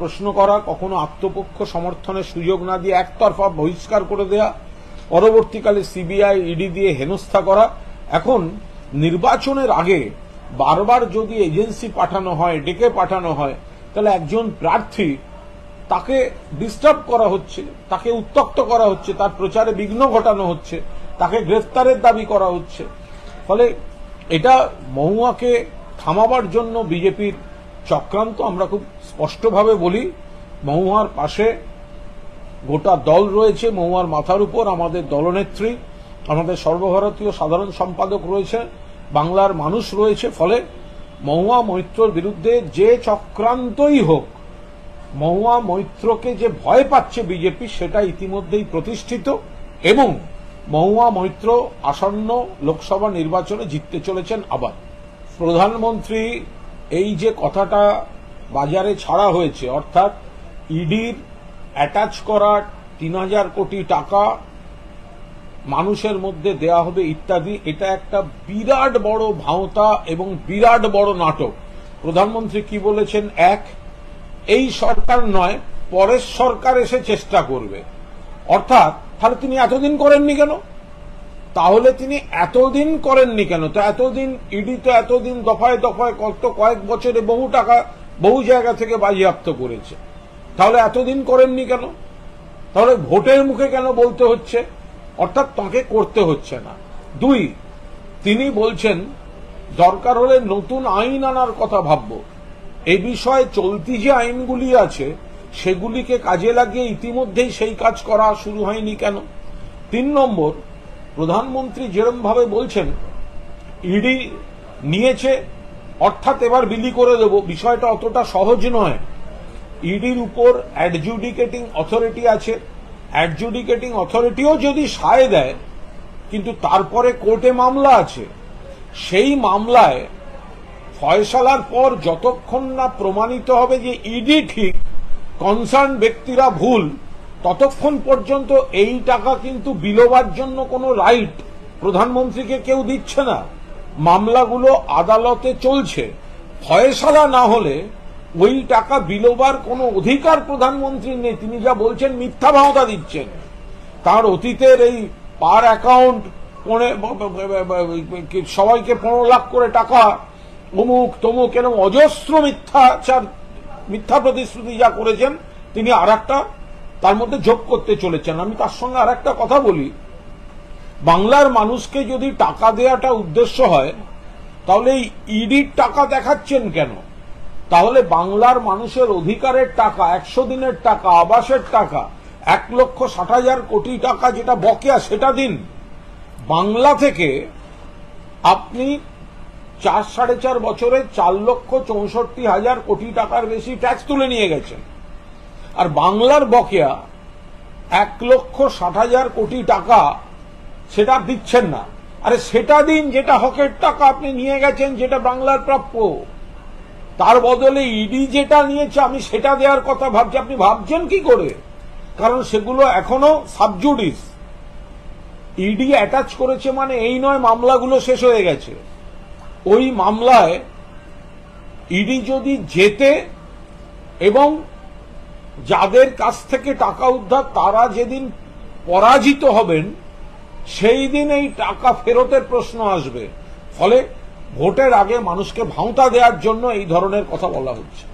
প্রশ্ন করা, কখনো আত্মপক্ষ সমর্থনের সুযোগ না দিয়ে একতরফা বহিষ্কার করে দেয়া, পরবর্তীকালে সিবিআই, ইডি দিয়ে হেনস্থা করা। এখন নির্বাচনের আগে বারবার যদি এজেন্সি পাঠানো হয়, ডেকে পাঠানো হয়, তাহলে একজন প্রার্থী তাকে ডিস্টার্ব করা হচ্ছে, তাকে উত্তক্ত করা হচ্ছে, তার প্রচারে বিঘ্ন ঘটানো হচ্ছে, তাকে গ্রেফতারের দাবি করা হচ্ছে। ফলে এটা মহুয়াকে থামাবার জন্য বিজেপির চক্রান্ত আমরা খুব স্পষ্টভাবে বলি। মহুয়ার পাশে গোটা দল রয়েছে, মহুয়ার মাথার উপর আমাদের দলনেত্রী, আমাদের সর্বভারতীয় সাধারণ সম্পাদক রয়েছে, বাংলার মানুষ রয়েছে। ফলে মহুয়া মৈত্রর বিরুদ্ধে যে চক্রান্তই হোক, মহুয়া মৈত্রকে যে ভয় পাচ্ছে বিজেপি, সেটা ইতিমধ্যেই প্রতিষ্ঠিত এবং মহুয়া মৈত্র আসন্ন লোকসভা নির্বাচনে জিততে চলেছেন আবার। প্রধানমন্ত্রী এই যে কথাটা বাজারে ছাড়া হয়েছে, অর্থাৎ ইডির অ্যাটাচ করা তিন হাজার কোটি টাকা মানুষের মধ্যে দেয়া হবে ইত্যাদি, এটা একটা বিরাট বড় ভাওতা এবং বিরাট বড় নাটক। প্রধানমন্ত্রী কি বলেছেন? এক, এই সরকার নয়, পরের সরকার এসে চেষ্টা করবে। অর্থাৎ, তাহলে তিনি এতদিন করেননি কেন? তাহলে তিনি এতদিন করেননি কেন? তো এতদিন ইডি তো এতদিন দফায় দফায় কত কয়েক বছরে বহু টাকা, বহু জায়গা থেকে বাজেয়াপ্ত করেছে। তাহলে এতদিন করেননি কেন? তাহলে ভোটের মুখে কেন বলতে হচ্ছে? অর্থাৎ তাকে করতে হচ্ছে না। দুই, তিনি বলছেন, দরকার হলে নতুন আইন আনার কথা ভাবব। এ বিষয়ে চলতি যে আইনগুলি আছে, সেগুলিকে কাজে লাগিয়ে ইতিমধ্যেই সেই কাজ করা শুরু হয়নি কেন? তিন নম্বর প্রধানমন্ত্রী যেরম ভাবে বলছেন ইডি নিয়েছে, অর্থাৎ এবার বিলি করে দেব। বিষয়টা অতটা সহজ নয়। ইডির উপর অ্যাডজুডিকেটিং অথরিটি আছে। অ্যাডজুডিকেটিং অথরিটিও যদি সায় দেয়, কিন্তু তারপরে কোর্টে মামলা আছে। সেই মামলায় ফয়সালার পর যতক্ষণ না প্রমাণিত হবে যে ইডি ঠিক কনসার্ন ব্যক্তিরা ভুল ততক্ষণ পর্যন্ত এই টাকা কিন্তু বিলোবার জন্য কোনো রাইট প্রধানমন্ত্রীকে কেউ দিচ্ছে না। মামলাগুলো আদালতে চলছে। ফয়সালা না হলে ওই টাকা বিলোবার কোনো অধিকার প্রধানমন্ত্রীর নেই। তিনি যা বলছেন মিথ্যা ভাওতা দিচ্ছেন। তার অতীতের এই পার অ্যাকাউন্ট সবাইকে পনেরো লাখ করে টাকা, অমুক তমুক এরকম অজস্র মিথ্যাচার, মিথ্যা প্রতিশ্রুতি যা করেছেন, তিনি আর একটা তার মধ্যে যোগ করতে চলেছেন। আমি তার সঙ্গে আর একটা কথা বলি। বাংলার মানুষকে যদি টাকা দেওয়াটা উদ্দেশ্য হয়, তাহলে ইডির টাকা দেখাচ্ছেন কেন? তাহলে বাংলার মানুষের অধিকারের টাকা, একশো দিনের টাকা, আবাসের টাকা, এক লক্ষ ষাট হাজার কোটি টাকা যেটা বকেয়া, সেটা দিন। বাংলা থেকে আপনি চার, সাড়ে চার বছরে চার লক্ষ চৌষট্টি হাজার কোটি টাকার বেশি ট্যাক্স তুলে নিয়ে গেছেন। আর বাংলার বকেয়া এক লক্ষ ষাট হাজার কোটি টাকা সেটা দিচ্ছেন না। আরে সেটা দিন যেটা হকের টাকা আপনি নিয়ে গেছেন, যেটা বাংলার প্রাপ্য। তার বদলে ইডি যেটা নিয়েছে, আমি সেটা দেওয়ার কথা ভাবছি। আপনি ভাবছেন কি করে? কারণ সেগুলো এখনও সাবজুডিস। ইডি অ্যাটাচ করেছে মানে এই নয়, মামলাগুলো শেষ হয়ে গেছে। ওই মামলায় ইডি যদি যেতে এবং যাদের কাছ থেকে টাকা উদ্ধার, তারা যেদিন পরাজিত হবেন, সেই দিন এই টাকা ফেরতের প্রশ্ন আসবে। ফলে ভোটের আগে মানুষকে ভাঁওতা দেওয়ার জন্য এই ধরনের কথা বলা হচ্ছে।